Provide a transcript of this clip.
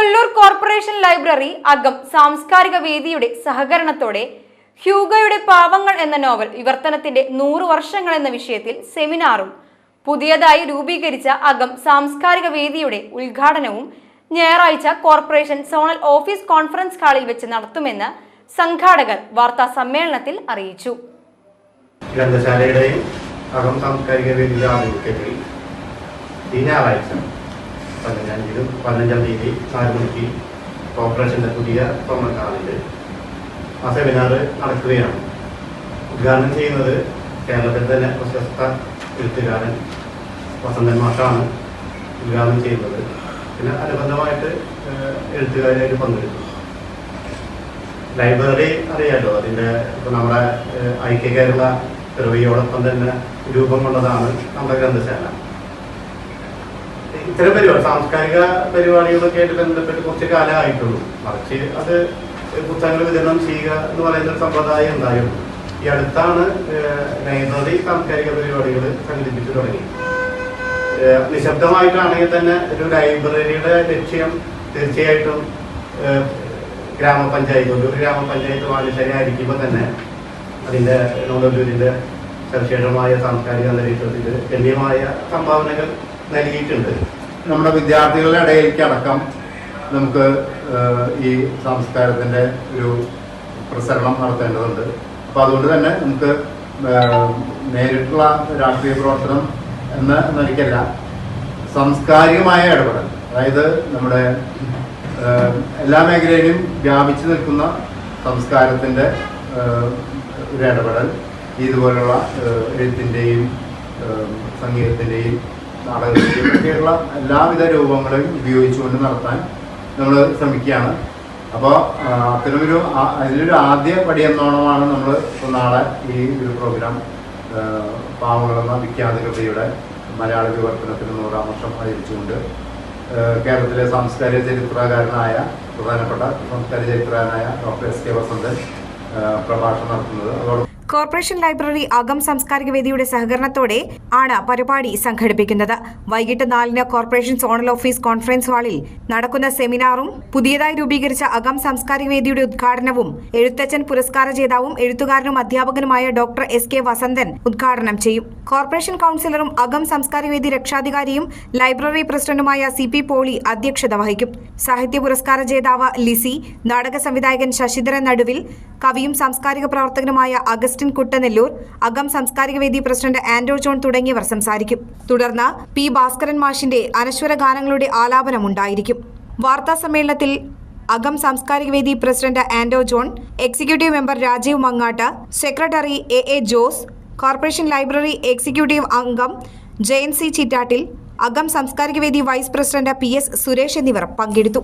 Kollur corporation library അകം സാംസ്കാരിക വേദിയുടെ സഹകരണത്തോടെ ഹ്യൂഗയുടെ പാവങ്ങൾ എന്ന നോവൽ വിവർത്തനത്തിന്റെ നൂറു വർഷങ്ങൾ എന്ന വിഷയത്തിൽ സെമിനാറും പുതിയതായി രൂപീകരിച്ച അകം സാംസ്കാരിക വേദിയുടെ ഉദ്ഘാടനവും ഞായറാഴ്ച കോർപ്പറേഷൻ സോണൽ ഓഫീസ് കോൺഫറൻസ് ഹാളിൽ വെച്ച് നടത്തുമെന്ന് സംഘാടകർ വാർത്താ സമ്മേളനത്തിൽ അറിയിച്ചു. ഗ്രന്ഥശാലയുടെയും അകം സാംസ്കാരിക വേദിയുടെ ആഭിമുഖ്യത്തിൽ ഈ ഞായറാഴ്ച പതിനഞ്ചിലും പതിനഞ്ചാം തീയതി നാല് മണിക്ക് കോർപ്പറേഷന്റെ പുതിയ കോമൺ ഹാളിൽ ആ സെമിനാർ നടക്കുകയാണ്. ഉദ്ഘാടനം ചെയ്യുന്നത് കേരളത്തിൽ തന്നെ പ്രശസ്ത എഴുത്തുകാരൻ വസന്തൻ മാഷാണ് ഉദ്ഘാടനം ചെയ്യുന്നത്. പിന്നെ അനുബന്ധമായിട്ട് എഴുത്തുകാരായിട്ട് പങ്കെടുക്കും. ലൈബ്രറി അറിയാലോ? അതിന്റെ ഇപ്പോൾ നമ്മുടെ ഐക്യ കേരള പിറവിയോടൊപ്പം തന്നെ രൂപം കൊണ്ടതാണ് നമ്മുടെ ഗ്രന്ഥശാല. ഇത്തരം പരിപാടി സാംസ്കാരിക പരിപാടികളൊക്കെ ആയിട്ട് ബന്ധപ്പെട്ട് കുറച്ച് കാലമായിട്ടുള്ളൂ. മറിച്ച് അത് പുസ്തകങ്ങൾ വിതരണം ചെയ്യുക എന്ന് പറയുന്ന സമ്പ്രദായം ഉണ്ടായിരുന്നു ഈ അടുത്താണ് ലൈബ്രറി സാംസ്കാരിക പരിപാടികൾ സംഘടിപ്പിച്ചു തുടങ്ങി. നിശബ്ദമായിട്ടാണെങ്കിൽ തന്നെ ഒരു ലൈബ്രറിയുടെ ലക്ഷ്യം തീർച്ചയായിട്ടും ഗ്രാമപഞ്ചായത്ത് ഒരു ഗ്രാമപഞ്ചായത്ത് വാണിശ്ശേരി ആയിരിക്കുമ്പോൾ തന്നെ അതിന്റെ നോളൂരിന്റെ സവിശേഷമായ സാംസ്കാരിക അന്തരീക്ഷത്തിൽ ഗണ്യമായ സംഭാവനകൾ നൽകിയിട്ടുണ്ട്. നമ്മുടെ വിദ്യാർത്ഥികളുടെ ഇടയിലേക്ക് അടക്കം നമുക്ക് ഈ സംസ്കാരത്തിന്റെ ഒരു പ്രസരണം നടത്തേണ്ടതുണ്ട്. അപ്പോൾ അതുകൊണ്ട് തന്നെ നമുക്ക് നേരിട്ടുള്ള രാഷ്ട്രീയ പ്രവർത്തനം എന്ന നിലയ്ക്കല്ല സാംസ്കാരികമായ ഇടപെടൽ. അതായത് നമ്മുടെ എല്ലാ മേഖലയിലും വ്യാപിച്ചു നിൽക്കുന്ന സംസ്കാരത്തിന്റെ ഒരു ഇടപെടൽ ഇതുപോലുള്ള എഴുത്തിന്റെയും സംഗീതത്തിന്റെയും ഒക്കെയുള്ള എല്ലാവിധ രൂപങ്ങളെയും ഉപയോഗിച്ചുകൊണ്ട് നടത്താൻ നമ്മൾ ശ്രമിക്കുകയാണ്. അപ്പോൾ അത്തരമൊരു അതിലൊരു ആദ്യ പടി എന്നോണമാണ് നമ്മൾ ഇപ്പോൾ നാളെ ഈ ഒരു പ്രോഗ്രാം പാവങ്ങളെന്ന വിഖ്യാത കൃതിയുടെ മലയാള വിവർത്തനത്തിന് നൂറാം വർഷം ആചരിച്ചുകൊണ്ട് കേരളത്തിലെ സാംസ്കാരിക ചരിത്രകാരനായ പ്രധാനപ്പെട്ട സാംസ്കാരിക ചരിത്രകാരനായ ഡോക്ടർ എസ് കെ വസന്തൻ പ്രഭാഷണം നടത്തുന്നത്. അതോടൊപ്പം കോർപ്പറേഷൻ ലൈബ്രറി അകം സാംസ്കാരിക വേദിയുടെ സഹകരണത്തോടെ ആണ് പരിപാടി സംഘടിപ്പിക്കുന്നത്. വൈകിട്ട് നാലിന് കോർപ്പറേഷൻ സോണൽ ഓഫീസ് കോൺഫറൻസ് ഹാളിൽ നടക്കുന്ന സെമിനാറും പുതിയതായി രൂപീകരിച്ച അകം സാംസ്കാരിക വേദിയുടെ ഉദ്ഘാടനവും എഴുത്തച്ഛൻ പുരസ്കാര ജേതാവും എഴുത്തുകാരനും അധ്യാപകനുമായ ഡോക്ടർ എസ് കെ വസന്തൻ ഉദ്ഘാടനം ചെയ്യും. കോർപ്പറേഷൻ കൌൺസിലറും അകം സാംസ്കാരിക വേദി രക്ഷാധികാരിയും ലൈബ്രറി പ്രസിഡന്റുമായ സി പി പോളി അധ്യക്ഷത വഹിക്കും. സാഹിത്യ പുരസ്കാര ജേതാവ് ലിസി നാടക സംവിധായകൻ ശശിധരൻ നടുവിൽ കവിയും സാംസ്കാരിക പ്രവർത്തകനുമായ അഗസ്റ്റിൻ കുട്ടനെല്ലൂർ അകം സാംസ്കാരിക വേദി പ്രസിഡന്റ് ആൻഡോ ജോൺ തുടങ്ങിയവർ സംസാരിക്കും. തുടർന്ന് പി ഭാസ്കരൻ മാഷിന്റെ അനശ്വര ഗാനങ്ങളുടെ ആലാപനം ഉണ്ടായിരിക്കും. വാർത്താ സമ്മേളനത്തിൽ അകം സാംസ്കാരിക വേദി president Ando John executive member Rajeev Mangat secretary A A Jose corporation library executive അംഗം ജയൻ സി ചിറ്റാട്ടിൽ അകം സാംസ്കാരിക വേദി vice president P S Suresh എന്നിവർ പങ്കെടുത്തു.